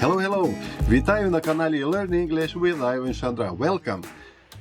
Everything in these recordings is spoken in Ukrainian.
Hello, hello! Вітаю на каналі Learn English with Ivan Chandra. Welcome!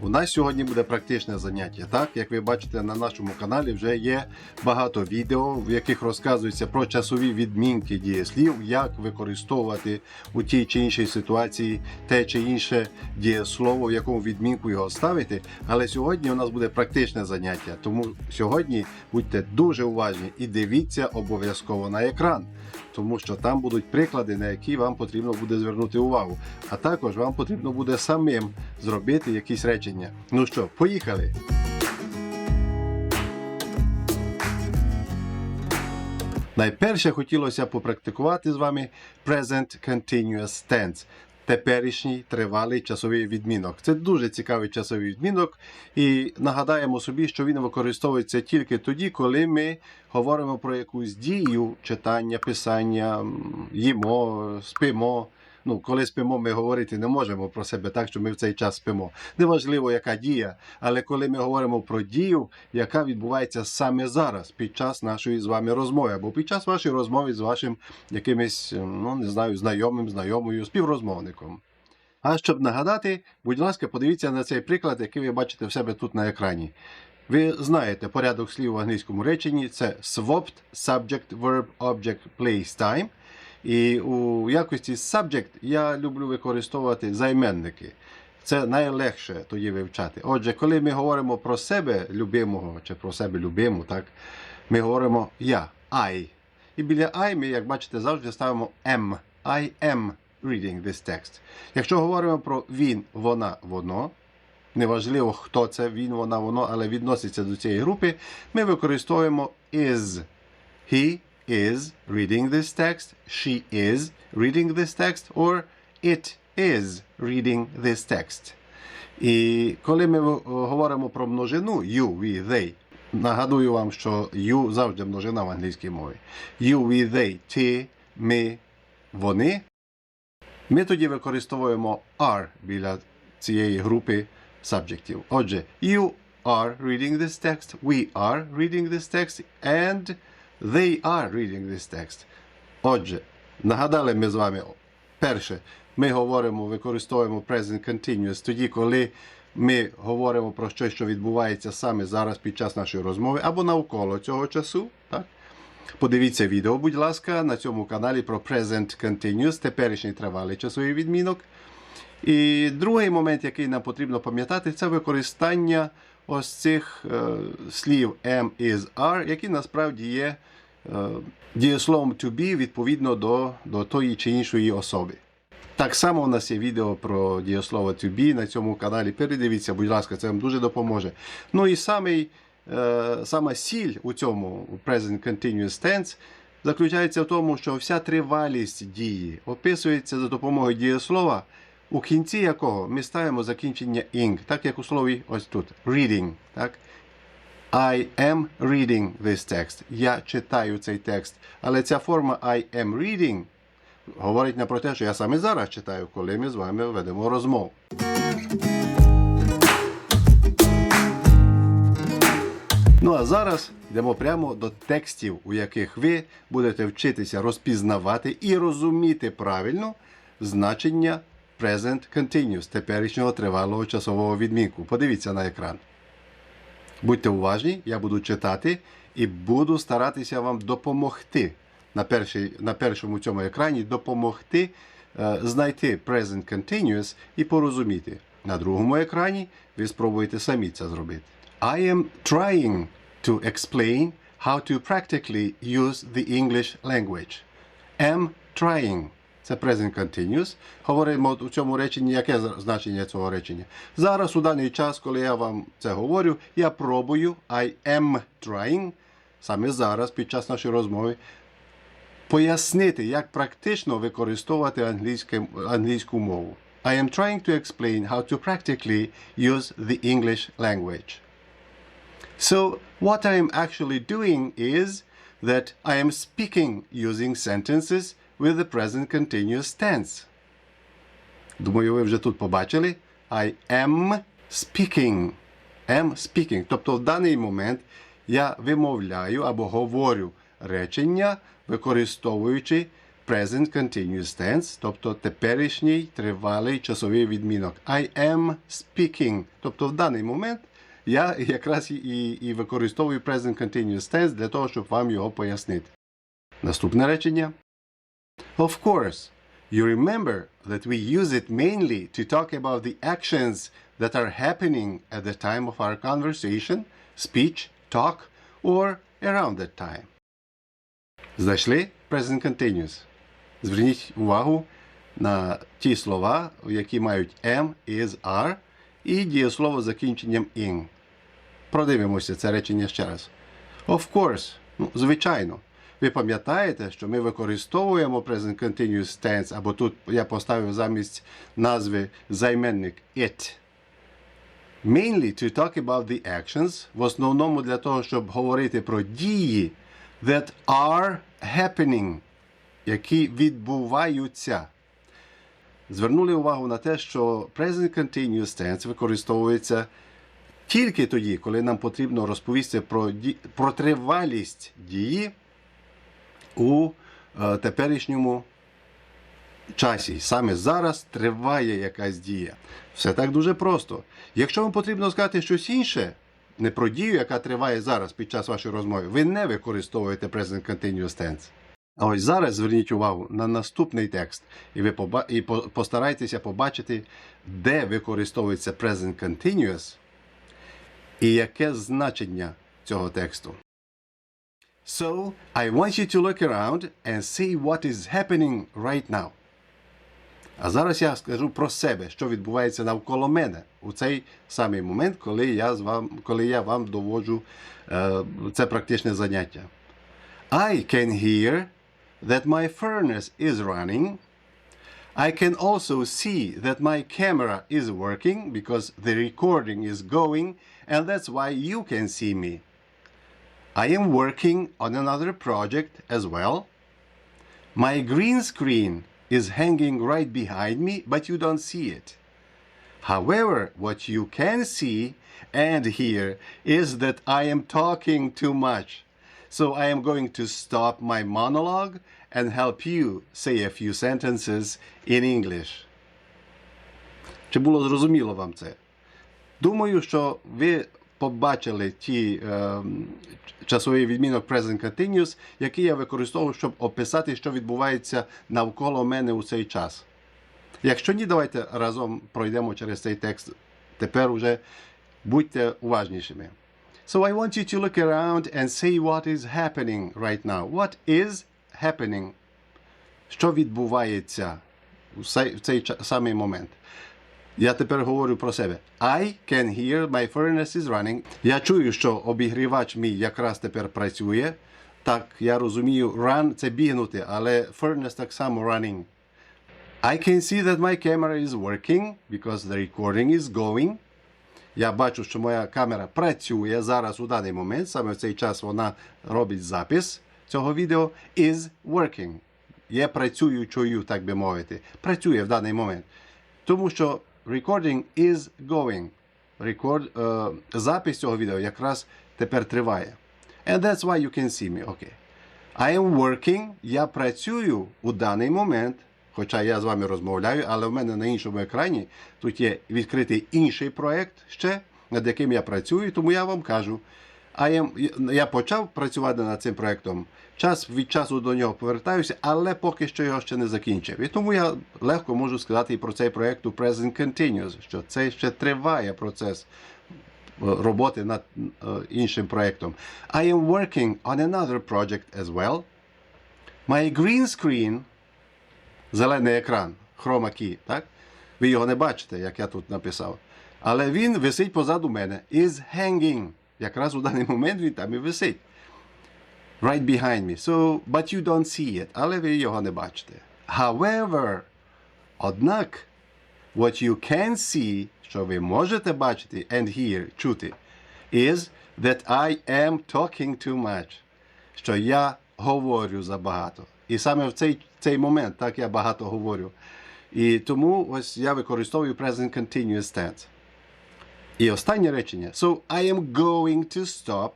У нас сьогодні буде практичне заняття. Так, як ви бачите, на нашому каналі вже є багато відео, в яких розказується про часові відмінки дієслів, як використовувати у тій чи іншій ситуації те чи інше дієслово, в якому відмінку його ставити. Але сьогодні у нас буде практичне заняття. Тому сьогодні будьте дуже уважні і дивіться обов'язково на екран тому що там будуть приклади, на які вам потрібно буде звернути увагу. А також вам потрібно буде самим зробити якісь речення. Ну що, поїхали! Найперше хотілося попрактикувати з вами Present Continuous Tense. Теперішній тривалий часовий відмінок. Це дуже цікавий часовий відмінок, і нагадаємо собі, що він використовується тільки тоді, коли ми говоримо про якусь дію, читання, писання, їмо, спимо. Ну, коли спимо, ми говорити не можемо про себе так, що ми в цей час спимо. Неважливо, яка дія, але коли ми говоримо про дію, яка відбувається саме зараз, під час нашої з вами розмови, або під час вашої розмови з вашим якимось, ну не знаю, знайомим, знайомою, співрозмовником. А щоб нагадати, будь ласка, подивіться на цей приклад, який ви бачите в себе тут на екрані. Ви знаєте порядок слів в англійському реченні це swapped subject verb object place time. І у якості subject я люблю використовувати займенники. Це найлегше тоді вивчати. Отже, коли ми говоримо про себе любимого чи про себе любиму, так, ми говоримо я, I. І біля I ми, як бачите, завжди ставимо am. I am reading this text. Якщо говоримо про він, вона, воно, неважливо, хто це, він, вона, воно, але відноситься до цієї групи, ми використовуємо is. He is reading this text, she is reading this text, or it is reading this text. І коли ми е, говоримо про множину you, we, they, нагадую вам, що you завжди множина в англійській мові. You, we, they, ти, ми, вони. Ми тоді використовуємо are біля цієї групи субjектів. Отже, you are reading this text, we are reading this text, and they are reading this text. Отже, нагадали ми з вами, перше, ми говоримо, використовуємо present continuous тоді, коли ми говоримо про щось, що відбувається саме зараз під час нашої розмови, або навколо цього часу. Так? Подивіться відео, будь ласка, на цьому каналі про Present Continuous, теперішній тривалий часовий відмінок. І другий момент, який нам потрібно пам'ятати, це використання ось цих е, слів am, is, are, які насправді є е, дієсловом to be відповідно до, до тої чи іншої особи. Так само у нас є відео про дієслово to be на цьому каналі. Передивіться, будь ласка, це вам дуже допоможе. Ну і самий, е, сама сіль у цьому Present Continuous Tense заключається в тому, що вся тривалість дії описується за допомогою дієслова, у кінці якого ми ставимо закінчення ing, так як у слові ось тут reading. Так? I am reading this text. Я читаю цей текст. Але ця форма I am reading говорить не про те, що я саме зараз читаю, коли ми з вами ведемо розмову. Ну а зараз йдемо прямо до текстів, у яких ви будете вчитися розпізнавати і розуміти правильно значення Present Continuous, теперішнього тривалого часового відмінку. Подивіться на екран. Будьте уважні, я буду читати і буду старатися вам допомогти на, першій, на першому цьому екрані допомогти е, знайти Present Continuous і порозуміти. На другому екрані ви спробуєте самі це зробити. I am trying to explain how to practically use the English language. Am trying. Це present continuous. Говоримо у цьому реченні, яке значення цього речення. Зараз, у даний час, коли я вам це говорю, я пробую I am trying, саме зараз, під час нашої розмови, пояснити, як практично використовувати англійську мову. I am trying to explain how to practically use the English language. So, what I am actually doing is that I am speaking using sentences with the present continuous tense. Думаю, ви вже тут побачили. I am speaking. Am speaking. Тобто в даний момент я вимовляю або говорю речення, використовуючи present continuous tense, тобто теперішній тривалий часовий відмінок. I am speaking. Тобто в даний момент я якраз і, і використовую present continuous tense для того, щоб вам його пояснити. Наступне речення. Of course, you remember that we use it mainly to talk about the actions that are happening at the time of our conversation, speech, talk, or around that time. Знайшли present continuous. Зверніть увагу на ті слова, які мають am, is, are, і дієслово з закінченням in. Продивимося це речення ще раз. Of course, ну, звичайно. Ви пам'ятаєте, що ми використовуємо present continuous tense, або тут я поставив замість назви займенник it. Mainly to talk about the actions, в основному для того, щоб говорити про дії that are happening, які відбуваються. Звернули увагу на те, що present continuous tense використовується тільки тоді, коли нам потрібно розповісти про, ді... про тривалість дії у е, теперішньому часі. Саме зараз триває якась дія. Все так дуже просто. Якщо вам потрібно сказати щось інше, не про дію, яка триває зараз під час вашої розмови, ви не використовуєте present continuous tense. А ось зараз зверніть увагу на наступний текст, і ви поба- і по- постарайтеся побачити, де використовується present continuous і яке значення цього тексту. So, I want you to look around and see what is happening right now. А зараз я скажу про себе, що відбувається навколо мене у цей самий момент, коли я, з вам, коли я вам доводжу е, це практичне заняття. I can hear that my furnace is running. I can also see that my camera is working because the recording is going, and that's why you can see me. I am working on another project as well. My green screen is hanging right behind me, but you don't see it. However, what you can see and hear is that I am talking too much. So I am going to stop my monologue and help you say a few sentences in English. Чи було зрозуміло вам це? Думаю, що ви побачили ті е, часовий відмінок Present Continuous, який я використовую, щоб описати, що відбувається навколо мене у цей час. Якщо ні, давайте разом пройдемо через цей текст. Тепер уже будьте уважнішими. So I want you to look around and see what is happening right now. What is happening? Що відбувається в цей, в цей самий момент? Я тепер говорю про себе. I can hear my furnace is running. Я чую, що обігрівач мій якраз тепер працює. Так, я розумію, run це бігнути, але furnace так само running. I can see that my camera is working because the recording is going. Я бачу, що моя камера працює зараз у даний момент, саме в цей час вона робить запис цього відео. Is working. Є працюючою, так би мовити. Працює в даний момент. Тому що recording is going. Record, е, запис цього відео якраз тепер триває. And that's why you can see me. Okay. I am working. Я працюю у даний момент. Хоча я з вами розмовляю, але в мене на іншому екрані тут є відкритий інший проект ще, над яким я працюю, тому я вам кажу. I am, я почав працювати над цим проектом. Час від часу до нього повертаюся, але поки що його ще не закінчив. І тому я легко можу сказати і про цей проект у Present Continuous, що це ще триває процес е, роботи над е, іншим проектом. I am working on another project as well. My green screen зелений екран, хрома key, так? Ви його не бачите, як я тут написав. Але він висить позаду мене. Is hanging. Якраз у даний момент він там і висить. Right behind me. So, but you don't see it. Але ви його не бачите. However, однак, what you can see, що ви можете бачити and hear, чути, is that I am talking too much. Що я говорю забагато. І саме в цей, цей момент так я багато говорю. І тому ось я використовую present continuous tense. І останнє речення. So I am going to stop.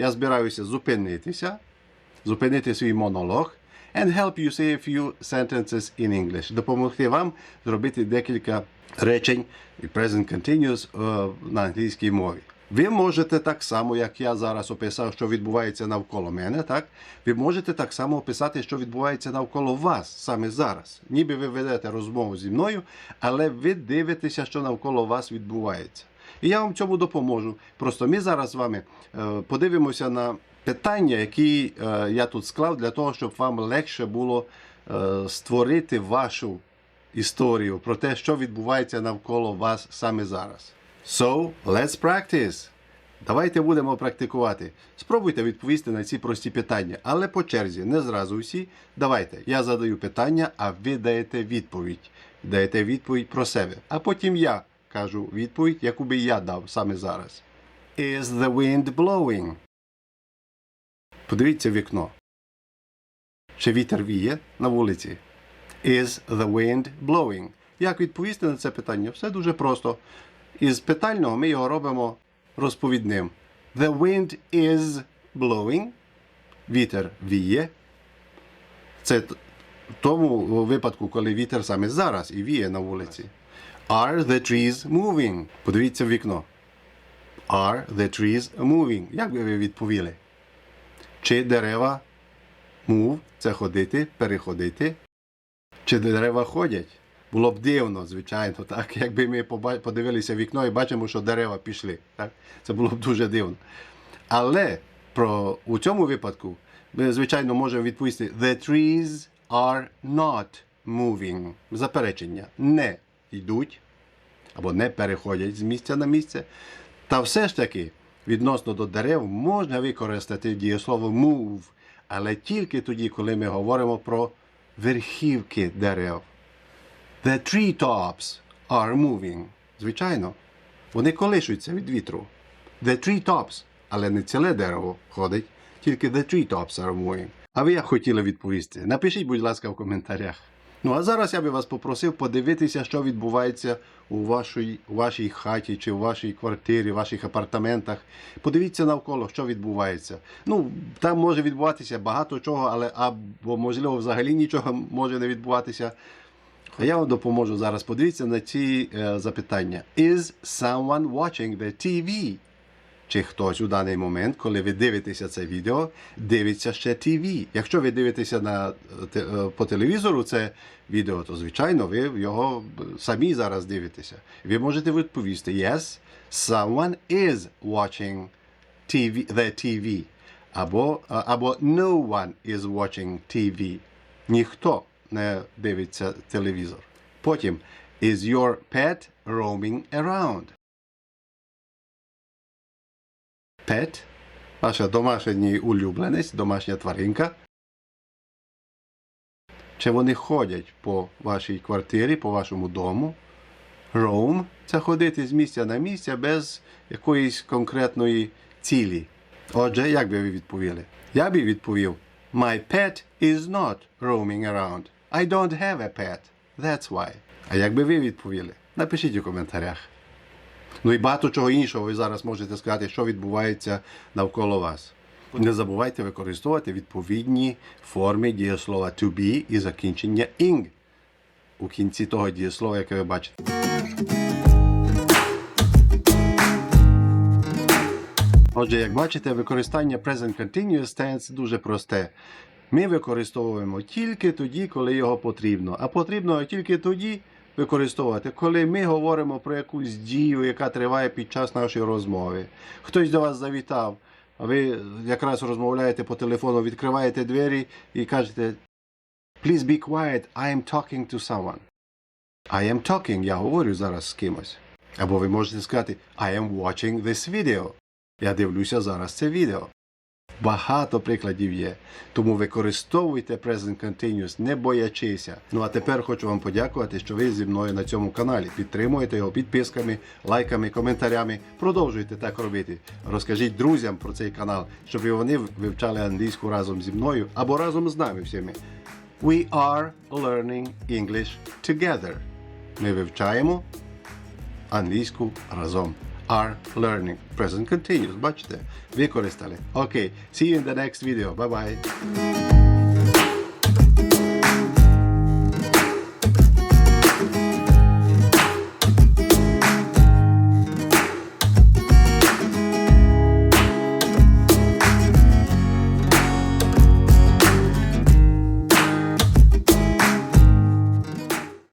Я збираюся зупинитися, зупинити свій монолог and help you say a few sentences in English. Допомогти вам зробити декілька речень і present continuous е, на англійській мові. Ви можете так само, як я зараз описав, що відбувається навколо мене, так? Ви можете так само описати, що відбувається навколо вас саме зараз. Ніби ви ведете розмову зі мною, але ви дивитеся, що навколо вас відбувається. І я вам цьому допоможу. Просто ми зараз з вами е, подивимося на питання, які е, я тут склав для того, щоб вам легше було е, створити вашу історію про те, що відбувається навколо вас саме зараз. So, let's practice. Давайте будемо практикувати. Спробуйте відповісти на ці прості питання, але по черзі, не зразу всі. Давайте, я задаю питання, а ви даєте відповідь. Даєте відповідь про себе. А потім я кажу відповідь, яку би я дав саме зараз. Is the wind blowing? Подивіться вікно. Чи вітер віє на вулиці? Is the wind blowing? Як відповісти на це питання? Все дуже просто. Із питального ми його робимо розповідним. The wind is blowing. Вітер віє. Це в тому випадку, коли вітер саме зараз і віє на вулиці. Are the trees moving? Подивіться в вікно. Are the trees moving? Як би ви відповіли? Чи дерева move – це ходити, переходити? Чи дерева ходять? Було б дивно, звичайно, так. Якби ми подивилися вікно і бачимо, що дерева пішли. Так? Це було б дуже дивно. Але про, у цьому випадку ми, звичайно, можемо відповісти: The trees are not moving. Заперечення не йдуть або не переходять з місця на місце. Та все ж таки, відносно до дерев, можна використати дієслово move, але тільки тоді, коли ми говоримо про верхівки дерев. The treetops are moving. Звичайно, вони колишуються від вітру. The treetops, але не ціле дерево ходить, тільки the treetops are moving. А ви як хотіли відповісти? Напишіть, будь ласка, в коментарях. Ну а зараз я би вас попросив подивитися, що відбувається у вашій, у вашій хаті чи у вашій квартирі, в ваших апартаментах. Подивіться навколо, що відбувається. Ну, там може відбуватися багато чого, але або можливо взагалі нічого може не відбуватися. А я вам допоможу зараз. Подивіться на ці е, запитання. Is someone watching the TV? Чи хтось у даний момент, коли ви дивитеся це відео, дивиться ще ТВ. Якщо ви дивитеся на, е, е, по телевізору це відео, то звичайно ви його е, самі зараз дивитеся. Ви можете відповісти Yes, someone is watching TV, the TV. Або, або No one is watching TV. Ніхто не дивиться телевізор. Потім Is your pet roaming around? Pet – ваша домашній улюбленець, домашня тваринка. Чи вони ходять по вашій квартирі, по вашому дому? Roam – це ходити з місця на місце без якоїсь конкретної цілі. Отже, як би ви відповіли? Я би відповів: My pet is not roaming around. I don't have a pet. That's why. А як би ви відповіли? Напишіть у коментарях. Ну і багато чого іншого ви зараз можете сказати, що відбувається навколо вас. Не забувайте використовувати відповідні форми дієслова to be і закінчення ing у кінці того дієслова, яке ви бачите. Отже, як бачите, використання Present Continuous Tense дуже просте. Ми використовуємо тільки тоді, коли його потрібно. А потрібно тільки тоді використовувати, коли ми говоримо про якусь дію, яка триває під час нашої розмови. Хтось до вас завітав, а ви якраз розмовляєте по телефону, відкриваєте двері і кажете Please be quiet, I am talking to someone. I am talking, я говорю зараз з кимось. Або ви можете сказати I am watching this video. Я дивлюся зараз це відео. Багато прикладів є. Тому використовуйте Present Continuous, не боячися. Ну а тепер хочу вам подякувати, що ви зі мною на цьому каналі. Підтримуєте його підписками, лайками, коментарями. Продовжуйте так робити. Розкажіть друзям про цей канал, щоб і вони вивчали англійську разом зі мною або разом з нами всіми. We are learning English together. Ми вивчаємо англійську разом. Are learning. Present continuous. Бачите? Використали. Окей. See you in the next video. Bye-bye.